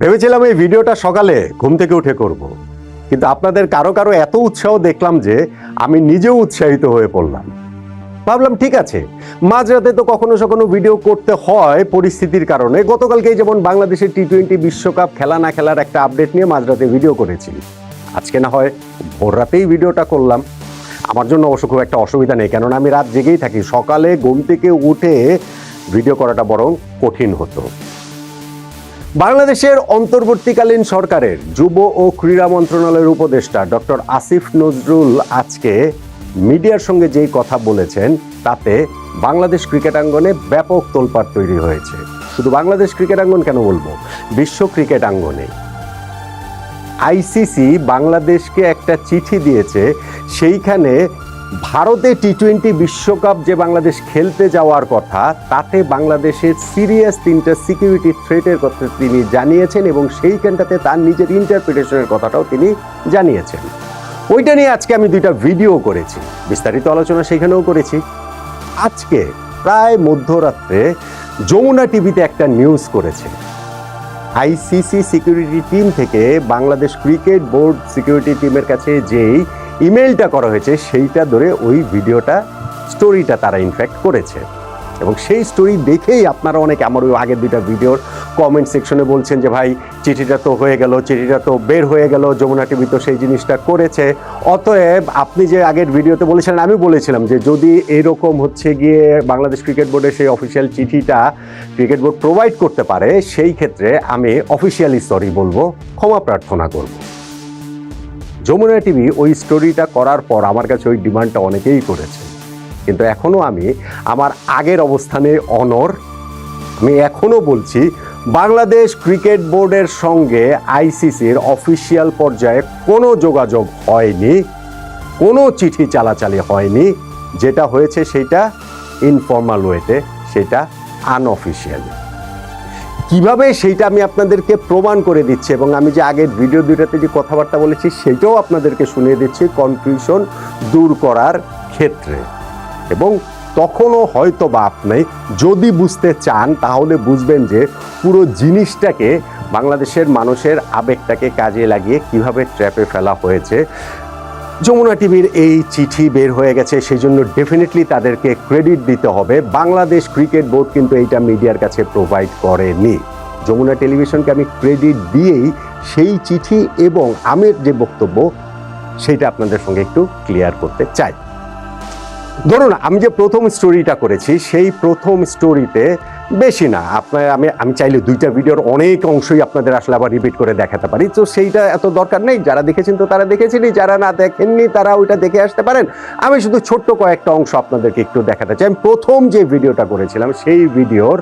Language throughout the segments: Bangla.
ভেবেছিলাম এই ভিডিওটা সকালে ঘুম থেকে উঠে করব। কিন্তু আপনাদের কারও কারও এত উৎসাহ দেখলাম যে আমি নিজেও উৎসাহিত হয়ে পড়লাম। ভাবলাম, ঠিক আছে, মাঝরাতে তো কখনো কখনো ভিডিও করতে হয় পরিস্থিতির কারণে। গতকালকেই যেমন বাংলাদেশের টি টোয়েন্টি বিশ্বকাপ খেলা না খেলার একটা আপডেট নিয়ে মাঝরাতে ভিডিও করেছি। আজকে না হয় ভোর রাতেই ভিডিওটা করলাম। আমার জন্য অবশ্য খুব একটা অসুবিধা নেই, কেননা আমি রাত জেগেই থাকি। সকালে ঘুম থেকে উঠে ভিডিও করাটা বরং কঠিন হতো। বাংলাদেশের অন্তর্বর্তীকালীন সরকারের যুব ও ক্রীড়া মন্ত্রণালয়ের উপদেষ্টা ডক্টর আসিফ নজরুল আজকে মিডিয়ার সঙ্গে যেই কথা বলেছেন, তাতে বাংলাদেশ ক্রিকেটাঙ্গনে ব্যাপক তোলপাড় তৈরি হয়েছে। শুধু বাংলাদেশ ক্রিকেটাঙ্গন কেন বলব? বিশ্ব ক্রিকেট আঙ্গনে। আইসিসি বাংলাদেশকে একটা চিঠি দিয়েছে, সেইখানে ভারতে টি টোয়েন্টি বিশ্বকাপ যে বাংলাদেশ খেলতে যাওয়ার কথা, তাতে বাংলাদেশের সিরিয়াস তিনটা সিকিউরিটি থ্রেটের কথা তিনি জানিয়েছেন এবং সেইখানটাতে তার নিজের ইন্টারপ্রিটেশনের কথাটাও তিনি জানিয়েছেন। ওইটা নিয়ে আজকে আমি দুইটা ভিডিও করেছি। বিস্তারিত আলোচনা সেখানেও করেছি। আজকে প্রায় মধ্যরাত্রে যমুনা টিভিতে একটা নিউজ করেছে। আইসিসি সিকিউরিটি টিম থেকে বাংলাদেশ ক্রিকেট বোর্ড সিকিউরিটি টিমের কাছে যেই ইমেলটা করা হয়েছে, সেইটা ধরে ওই ভিডিওটা স্টোরিটা তারা ইনফ্যাক্ট করেছে। এবং সেই স্টোরি দেখেই আপনারা অনেকে আমার ওই আগের দুইটা ভিডিওর কমেন্ট সেকশনে বলছেন যে, ভাই, চিঠিটা তো হয়ে গেল, চিঠিটা তো বের হয়ে গেল, যমুনা টিভি তো সেই জিনিসটা করেছে। অতএব আপনি যে আগের ভিডিওতে বলেছিলেন আমি বলেছিলাম যে, যদি এরকম হচ্ছে গিয়ে বাংলাদেশ ক্রিকেট বোর্ডের সেই অফিসিয়াল চিঠিটা ক্রিকেট বোর্ড প্রোভাইড করতে পারে, সেই ক্ষেত্রে আমি অফিসিয়ালি সরি বলব, ক্ষমা প্রার্থনা করব। যমুনা টিভি ওই স্টোরিটা করার পর আমার কাছে ওই ডিমান্ডটা অনেকেই করেছে। কিন্তু এখনও আমি আমার আগের অবস্থানে অনর আমি এখনও বলছি বাংলাদেশ ক্রিকেট বোর্ডের সঙ্গে আইসিসির অফিসিয়াল পর্যায়ে কোনো যোগাযোগ হয়নি, কোনো চিঠি চালাচালি হয়নি। যেটা হয়েছে সেটা ইনফর্মাল ওয়েতে সেটা আনঅফিসিয়ালি কীভাবে সেইটা আমি আপনাদেরকে প্রমাণ করে দিচ্ছি এবং আমি যে আগের ভিডিও দুইটাতে যে কথাবার্তা বলেছি সেটাও আপনাদেরকে শুনিয়ে দিচ্ছি কনফিউশন দূর করার ক্ষেত্রে। এবং তখনও হয়তো বা আপনি যদি বুঝতে চান, তাহলে বুঝবেন যে পুরো জিনিসটাকে বাংলাদেশের মানুষের আবেগটাকে কাজে লাগিয়ে কীভাবে ট্র্যাপে ফেলা হয়েছে। যমুনা টিভির এই চিঠি বের হয়ে গেছে, সেই জন্য ডেফিনেটলি তাদেরকে ক্রেডিট দিতে হবে। বাংলাদেশ ক্রিকেট বোর্ড কিন্তু এইটা মিডিয়ার কাছে প্রোভাইড করেনি। যমুনা টেলিভিশনকে আমি ক্রেডিট দিয়েই সেই চিঠি এবং আমের যে বক্তব্য সেইটা আপনাদের সঙ্গে একটু ক্লিয়ার করতে চাই। ধরুন, আমি যে প্রথম স্টোরিটা করেছি, সেই প্রথম স্টোরিতে বেশি না। আপনার, আমি আমি চাইলে দুইটা ভিডিওর অনেক অংশই আপনাদের আসলে আবার রিপিট করে দেখাতে পারি। তো সেইটা এত দরকার নেই। যারা দেখেছেন তো তারা দেখেছেনই, যারা না দেখেননি তারা ওইটা দেখে আসতে পারেন। আমি শুধু ছোট্ট কয়েকটা অংশ আপনাদেরকে একটু দেখাতে চাই। আমি প্রথম যে ভিডিওটা করেছিলাম, সেই ভিডিওর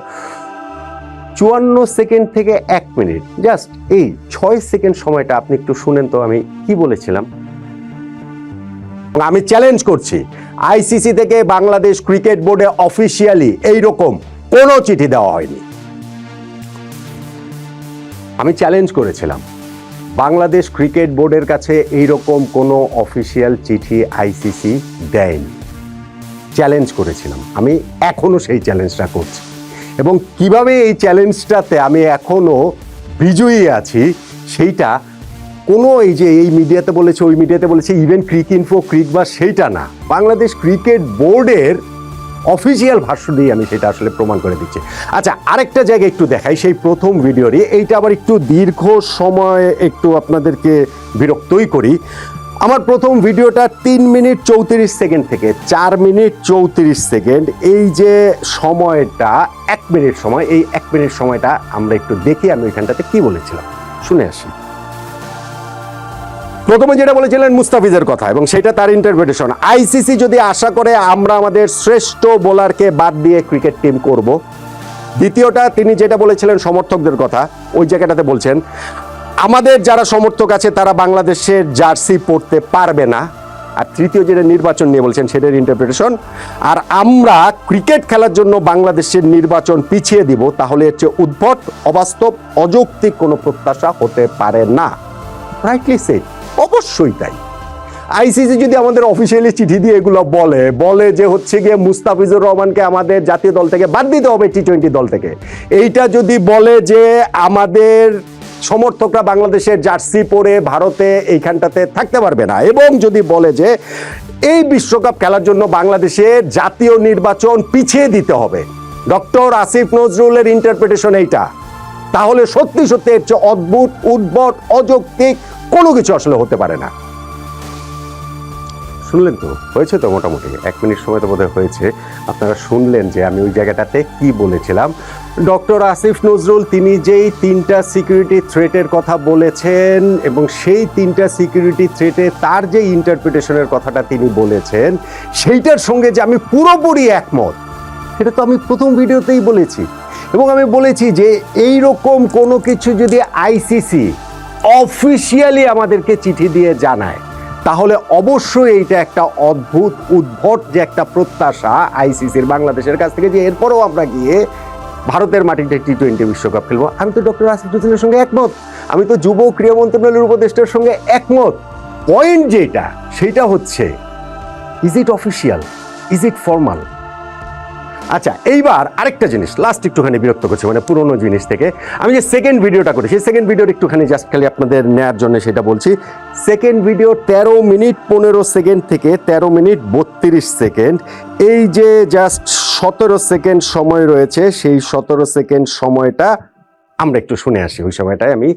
চুয়ান্ন সেকেন্ড থেকে এক মিনিট, জাস্ট এই ছয় সেকেন্ড সময়টা আপনি একটু শুনেন তো আমি কি বলেছিলাম। আমি চ্যালেঞ্জ করছি। আইসিসি থেকে বাংলাদেশ ক্রিকেট বোর্ডে অফিসিয়ালি এইরকম কোনো চিঠি দেওয়া হয়নি। আমি চ্যালেঞ্জ করেছিলাম, বাংলাদেশ ক্রিকেট বোর্ডের কাছে এইরকম কোনো অফিসিয়াল চিঠি আইসিসি দেয়নি। চ্যালেঞ্জ করেছিলাম, আমি এখনও সেই চ্যালেঞ্জটা করছি। এবং কীভাবে এই চ্যালেঞ্জটাতে আমি এখনও বিজয়ী আছি, সেইটা কোনো এই যে এই মিডিয়াতে বলেছে, ওই মিডিয়াতে বলেছে ইভেন ক্রিক ইনফো ক্রিক বা সেইটা না। বাংলাদেশ ক্রিকেট বোর্ডের অফিসিয়াল ভাষ্য দিয়ে আমি সেটা আসলে প্রমাণ করে দিচ্ছি। আচ্ছা আরেকটা জায়গায় একটু দেখাই, সেই প্রথম ভিডিওরই এইটা আবার একটু দীর্ঘ সময় একটু আপনাদেরকে বিরক্তই করি। আমার প্রথম ভিডিওটা তিন মিনিট চৌত্রিশ সেকেন্ড থেকে, চার মিনিট চৌত্রিশ সেকেন্ড। এই যে সময়টা, এক মিনিট সময়, এই এক মিনিট সময়টা আমরা একটু দেখি আমি ওইখানটাতে কি বলেছিলাম? শুনে আসি। প্রথমে যেটা বলেছিলেন মুস্তাফিজের কথা, এবং সেটা তার ইন্টারপ্রিটেশন আইসিসি যদি আশা করে আমরা আমাদের শ্রেষ্ঠ বোলারকে বাদ দিয়ে ক্রিকেট টিম করব, দ্বিতীয়টা তিনি যেটা বলেছিলেন সমর্থকদের কথা, ওই জায়গাটাতে বলছেন, আমাদের যারা সমর্থক আছে তারা বাংলাদেশের জার্সি পরতে পারবে না। আর তৃতীয় যেটা নির্বাচন নিয়ে বলছেন, সেটার ইন্টারপ্রিটেশন আর আমরা ক্রিকেট খেলার জন্য বাংলাদেশের নির্বাচন পিছিয়ে দিব, তাহলে হচ্ছে উদ্ভট, অবাস্তব, অযৌক্তিক কোনো প্রত্যাশা হতে পারে না। রাইটলি সে অবশ্যই তাই। আইসিসি যদি আমাদের অফিসিয়ালি চিঠি দিয়ে এগুলো বলে বলে যে হচ্ছে গিয়ে মুস্তাফিজুর রহমানকে আমাদের জাতীয় দল থেকে বাদ দিতে হবে টি টোয়েন্টি দল থেকে। এইটা যদি বলে যে আমাদের সমর্থকরা বাংলাদেশের জার্সি পরে ভারতে এইখানটাতে থাকতে পারবে না, এবং যদি বলে যে এই বিশ্বকাপ খেলার জন্য বাংলাদেশের জাতীয় নির্বাচন পিছিয়ে দিতে হবে, ডক্টর আসিফ নজরুলের ইন্টারপ্রিটেশন এইটা, তাহলে সত্যি সত্যি এর চেয়ে অদ্ভুত, উদ্ভট, অযৌক্তিক কোনো কিছু আসলে হতে পারে না। শুনলেন তো? হয়েছে তো মোটামুটি। এক মিনিট সময় তো বোধহয় হয়েছে। আপনারা শুনলেন যে আমি ওই জায়গাটাতে কি বলেছিলাম। ডক্টর আসিফ নজরুল, তিনি যেই তিনটা সিকিউরিটি থ্রেটের কথা বলেছেন এবং সেই তিনটা সিকিউরিটি থ্রেটে তার যে ইন্টারপ্রিটেশনের কথাটা তিনি বলেছেন, সেইটার সঙ্গে যে আমি পুরোপুরি একমত, সেটা তো আমি প্রথম ভিডিওতেই বলেছি। এবং আমি বলেছি যে এই রকম কোনো কিছু যদি আইসিসি অফিসিয়ালি আমাদেরকে চিঠি দিয়ে জানায়। তাহলে অবশ্যই এইটা একটা অদ্ভুত, উদ্ভট যে একটা প্রত্যাশা আইসিসির বাংলাদেশের কাছ থেকে যে এরপরেও আমরা গিয়ে ভারতের মাটিতে টি টোয়েন্টি বিশ্বকাপ খেলব। আমি তো ডক্টর আসিফ নজরুলের সঙ্গে একমত। আমি তো যুব ক্রীড়া মন্ত্রণালয়ের উপদেষ্টার সঙ্গে একমত। পয়েন্ট যেটা, সেটা হচ্ছে is it official is it formal আচ্ছা এইবার আরেকটা জিনিস লাস্ট একটুখানি বিরক্ত করছে মানে পুরোনো জিনিস থেকে। আমি যে সেকেন্ড ভিডিওটা করি, সেই সেকেন্ড ভিডিওর একটুখানি জাস্ট খালি আপনাদের নেয়ার জন্য সেটা বলছি। সেকেন্ড ভিডিও তেরো মিনিট পনেরো সেকেন্ড থেকে তেরো মিনিট বত্রিশ সেকেন্ড এই যে জাস্ট সতেরো সেকেন্ড সময় রয়েছে, সেই সতেরো সেকেন্ড সময়টা আমরা একটু শুনে আসি ওই সময়টায় আমি।